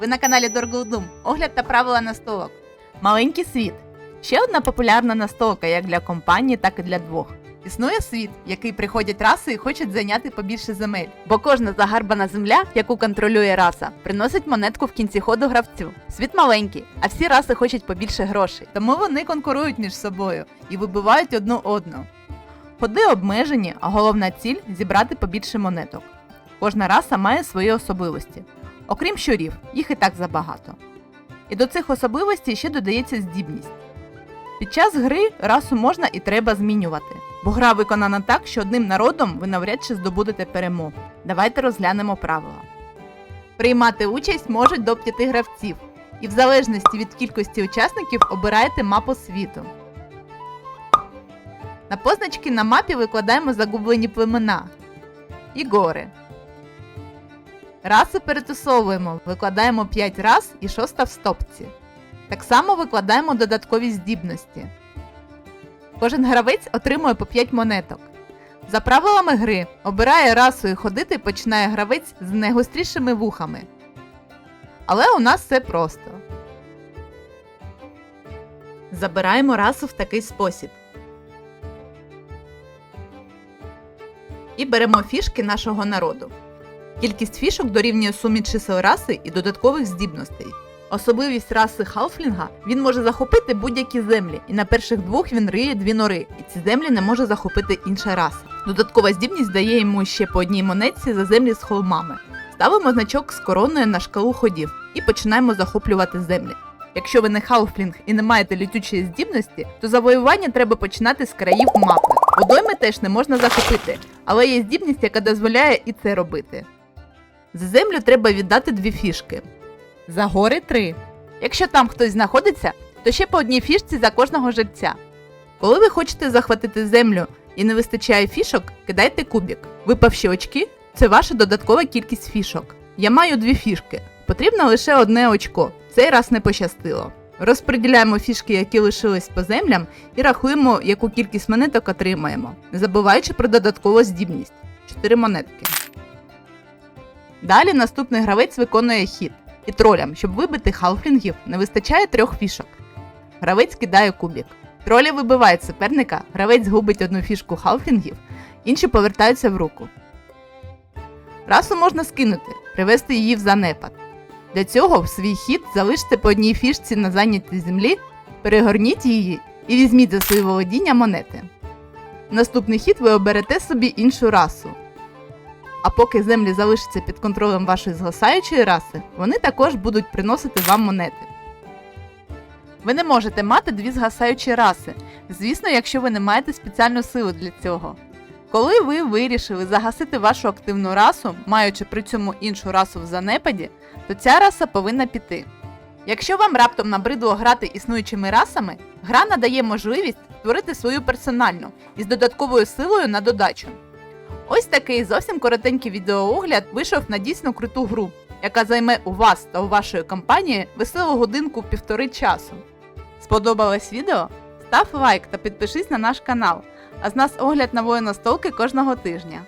Ви на каналі Дорголдум. Огляд та правила настолок. Маленький світ. Ще одна популярна настолка як для компанії, так і для двох. Існує світ, який приходять раси і хочуть зайняти побільше земель. Бо кожна загарбана земля, яку контролює раса, приносить монетку в кінці ходу гравцю. Світ маленький, а всі раси хочуть побільше грошей. Тому вони конкурують між собою і вибивають одну одну. Ходи обмежені, а головна ціль зібрати побільше монеток. Кожна раса має свої особливості. Окрім щурів, їх і так забагато. І до цих особливостей ще додається здібність. Під час гри расу можна і треба змінювати, бо гра виконана так, що одним народом ви навряд чи здобудете перемогу. Давайте розглянемо правила. Приймати участь можуть до 5 гравців, і в залежності від кількості учасників обираєте мапу світу. На позначки на мапі викладаємо загублені племена і гори. Раси перетусовуємо, викладаємо 5 раз і шоста в стопці. Так само викладаємо додаткові здібності. Кожен гравець отримує по 5 монеток. За правилами гри обирає расу і ходити починає гравець з найгострішими вухами. Але у нас все просто. Забираємо расу в такий спосіб. І беремо фішки нашого народу. Кількість фішок дорівнює сумі чисел раси і додаткових здібностей. Особливість раси Халфлінга він може захопити будь-які землі, і на перших двох він риє дві нори, і ці землі не може захопити інша раса. Додаткова здібність дає йому ще по одній монетці за землі з холмами. Ставимо значок з короною на шкалу ходів і починаємо захоплювати землі. Якщо ви не Халфлінг і не маєте літючої здібності, то завоювання треба починати з країв мапи. Водойми теж не можна захопити, але є здібність, яка дозволяє і це робити. За землю треба віддати дві фішки. За гори три. Якщо там хтось знаходиться, то ще по одній фішці за кожного жильця. Коли ви хочете захватити землю і не вистачає фішок, кидайте кубік. Випавші очки це ваша додаткова кількість фішок. Я маю дві фішки. Потрібно лише одне очко. Цей раз не пощастило. Розподіляємо фішки, які лишились по землям, і рахуємо, яку кількість монеток отримаємо, не забуваючи про додаткову здібність 4 монетки. Далі наступний гравець виконує хід. І тролям, щоб вибити халфлінгів, не вистачає трьох фішок. Гравець кидає кубік. Тролі вибивають суперника, гравець губить одну фішку халфлінгів, інші повертаються в руку. Расу можна скинути, привести її в занепад. Для цього в свій хід залиште по одній фішці на зайнятій землі, перегорніть її і візьміть за своє володіння монети. В наступний хід ви оберете собі іншу расу. А поки землі залишаться під контролем вашої згасаючої раси, вони також будуть приносити вам монети. Ви не можете мати дві згасаючі раси, звісно, якщо ви не маєте спеціальну силу для цього. Коли ви вирішили загасити вашу активну расу, маючи при цьому іншу расу в занепаді, то ця раса повинна піти. Якщо вам раптом набридло грати існуючими расами, гра надає можливість створити свою персональну із додатковою силою на додачу. Ось такий зовсім коротенький відеоогляд вийшов на дійсно круту гру, яка займе у вас та у вашої компанії веселу годинку півтори часу. Сподобалось відео? Став лайк та підпишись на наш канал. А з нас огляд нової настолки кожного тижня.